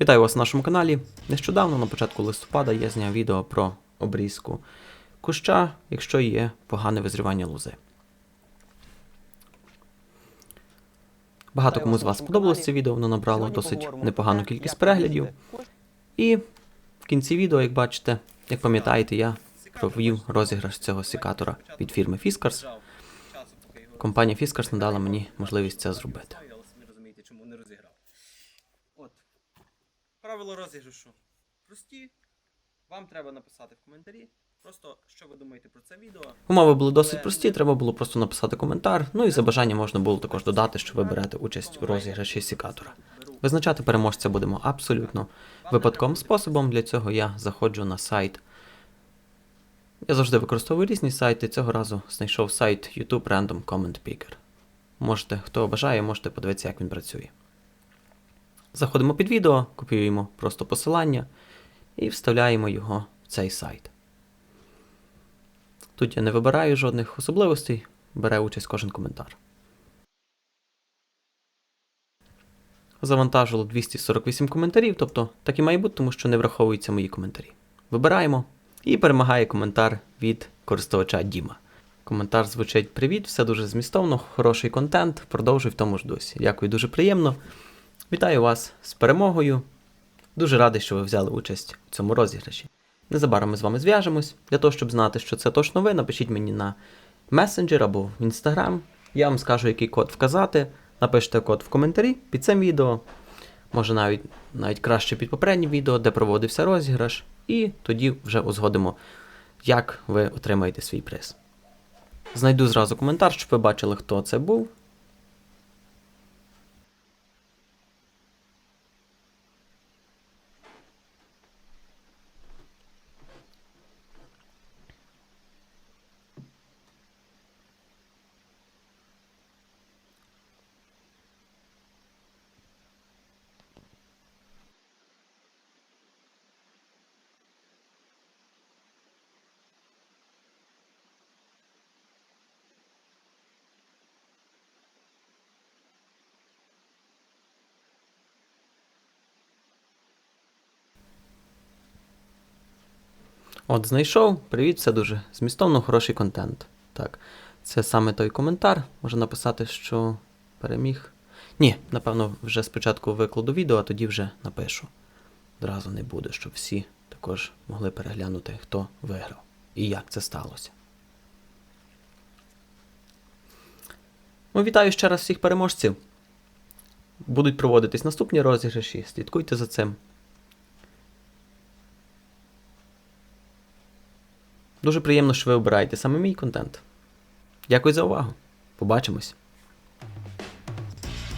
Вітаю вас на нашому каналі. Нещодавно, на початку листопада, я зняв відео про обрізку куща, якщо є погане визрівання лози. Багато кому з вас сподобалось це відео, воно набрало досить непогану кількість переглядів. І в кінці відео, як бачите, як пам'ятаєте, я провів розіграш цього секатора від фірми Fiskars. Компанія Fiskars надала мені можливість це зробити. Правило розіграшу прості. Вам треба написати в коментарі. Просто що ви думаєте про це відео. Умови були досить прості, треба було просто написати коментар. Ну і за бажання можна було також додати, що ви берете участь у розіграші секатора. Визначати переможця будемо абсолютно випадковим способом. Для цього я заходжу на сайт. Я завжди використовую різні сайти. Цього разу знайшов сайт YouTube Random Comment Picker. Можете, хто бажає, можете подивитися, як він працює. Заходимо під відео, копіюємо просто посилання і вставляємо його в цей сайт. Тут я не вибираю жодних особливостей, бере участь кожен коментар. Завантажило 248 коментарів, тобто так і має бути, тому що не враховуються мої коментарі. Вибираємо і перемагає коментар від користувача Діма. Коментар звучить: Привіт, все дуже змістовно, хороший контент, продовжуй в тому ж досі. Дякую, дуже приємно. Вітаю вас з перемогою. Дуже радий, що ви взяли участь у цьому розіграші. Незабаром ми з вами зв'яжемось. Для того, щоб знати, що це точно ви, напишіть мені на месенджер або в інстаграм. Я вам скажу, який код вказати. Напишіть код в коментарі під цим відео. Може навіть, навіть краще під попереднім відео, де проводився розіграш. І тоді вже узгодимо, як ви отримаєте свій приз. Знайду зразу коментар, щоб ви бачили, хто це був. От, знайшов. Привіт, все дуже змістовно, хороший контент. Так, це саме той коментар. Можна написати, що переміг. Ні, напевно, вже спочатку викладу відео, а тоді вже напишу. Одразу не буде, щоб всі також могли переглянути, хто виграв і як це сталося. Ну, вітаю ще раз всіх переможців. Будуть проводитись наступні розіграші. Слідкуйте за цим. Дуже приємно, що ви обираєте саме мій контент. Дякую за увагу. Побачимось.